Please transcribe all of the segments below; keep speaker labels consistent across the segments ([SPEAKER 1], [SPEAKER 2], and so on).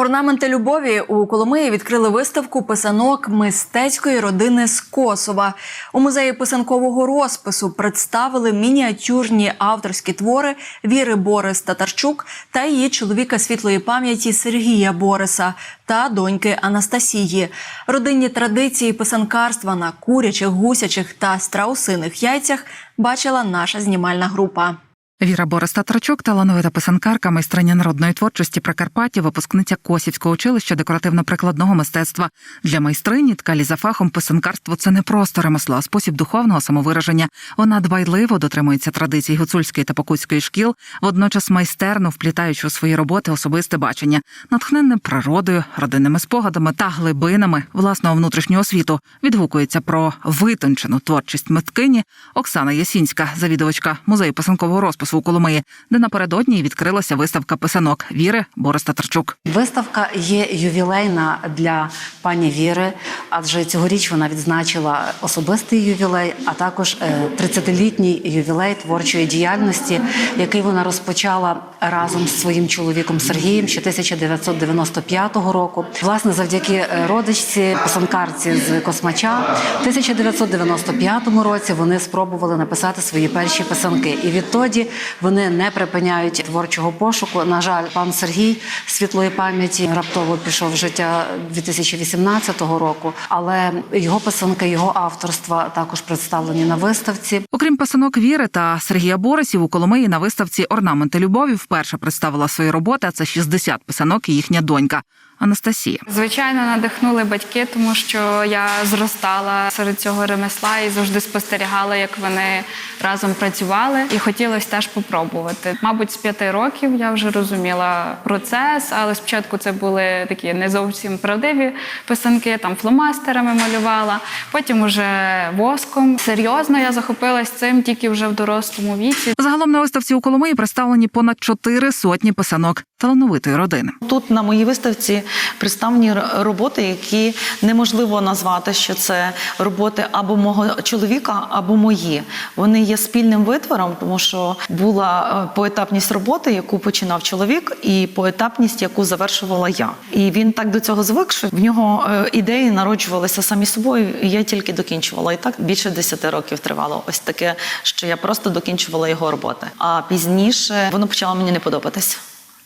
[SPEAKER 1] Орнаменти любові у Коломиї відкрили виставку писанок мистецької родини з Косова. У музеї писанкового розпису представили мініатюрні авторські твори Віри Борис Татарчук та її чоловіка світлої пам'яті Сергія Бориса та доньки Анастасії. Родинні традиції писанкарства на курячих, гусячих та страусиних яйцях бачила наша знімальна група.
[SPEAKER 2] Віра Борис Татрачук, талановита писанкарка, майстриня народної творчості Прикарпаття, випускниця Косівського училища декоративно-прикладного мистецтва. Для майстрині ткалі за фахом писанкарство це не просто ремесло, а спосіб духовного самовираження. Вона дбайливо дотримується традицій гуцульської та покутської шкіл, водночас майстерно вплітаючи у свої роботи особисте бачення, натхненне природою, родинними спогадами та глибинами власного внутрішнього світу. Відгукується про витончену творчість миткині Оксана Ясінська, завідувачка музею писанкового розпису у Коломиї, де напередодні відкрилася виставка писанок Віри Борис Татарчук.
[SPEAKER 3] Виставка є ювілейна для пані Віри, адже цьогоріч вона відзначила особистий ювілей, а також е, 30-літній ювілей творчої діяльності, який вона розпочала разом з своїм чоловіком Сергієм ще 1995 року. Власне, завдяки е, родичці, писанкарці з Космача, в 1995 році вони спробували написати свої перші писанки. І відтоді вони не припиняють творчого пошуку. На жаль, пан Сергій світлої пам'яті раптово пішов в життя 2018 року, але його писанки, його авторства також представлені на виставці.
[SPEAKER 2] Окрім писанок Віри та Сергія Борисів у Коломиї на виставці Орнаменти любові вперше представила свої роботи. а Це 60 писанок і їхня донька Анастасія.
[SPEAKER 4] Звичайно, надихнули батьки, тому що я зростала серед цього ремесла і завжди спостерігала, як вони разом працювали, і хотілося теж попробувати. Мабуть, з п'яти років я вже розуміла процес, але спочатку це були такі не зовсім правдиві писанки, там фломастерами малювала. Потім уже воском. Серйозно я захопилась цим тільки вже в дорослому віці.
[SPEAKER 2] Загалом на виставці у Коломиї представлені понад чотири сотні писанок талановитої родини.
[SPEAKER 5] Тут на моїй виставці представлені роботи, які неможливо назвати, що це роботи або мого чоловіка, або мої. Вони є спільним витвором, тому що була е, поетапність роботи, яку починав чоловік, і поетапність, яку завершувала я. І він так до цього звик, що в нього е, ідеї народжувалися самі собою, я тільки докінчувала. І так більше 10 років тривало. Ось таке, що я просто докінчувала його роботи. А пізніше воно почало мені не подобатись.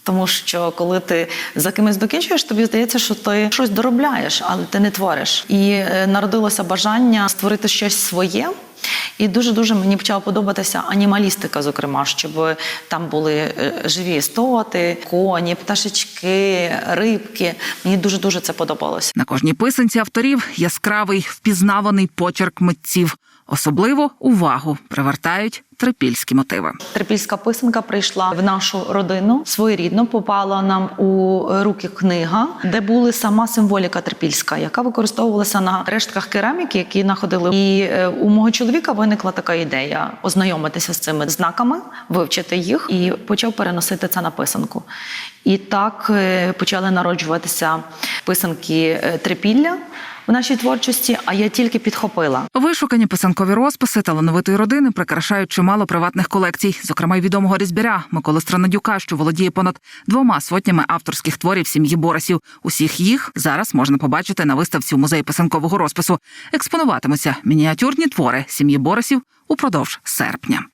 [SPEAKER 5] Тому що коли ти за кимось докінчуєш, тобі здається, що ти щось доробляєш, але ти не твориш. І е, народилося бажання створити щось своє. І дуже дуже мені почала подобатися анімалістика, зокрема, щоб там були е, живі істоти, коні, пташечки, рибки. Мені дуже дуже це подобалося.
[SPEAKER 2] На кожній писанці авторів яскравий впізнаваний почерк митців. Особливо увагу привертають трипільські мотиви.
[SPEAKER 5] Трипільська писанка прийшла в нашу родину своєрідно. Попала нам у руки книга, де була сама символіка трипільська, яка використовувалася на рештках кераміки, які знаходили. І е, у мого чоловіка виникла така ідея ознайомитися з цими знаками, вивчити їх і почав переносити це на писанку. І так е, почали народжуватися писанки е, трипілля в нашій творчості. А я тільки підхопила.
[SPEAKER 2] Вишукані писанкові розписи талановитої родини прикрашають чимало приватних колекцій, зокрема й відомого різьбяря Миколи Странадюка, що володіє понад двома сотнями авторських творів сім'ї Борисів. Усіх їх зараз можна побачити на виставці у музеї писанкового розпису. Експонуватимуться мініатюрні твори сім'ї Борисів упродовж серпня.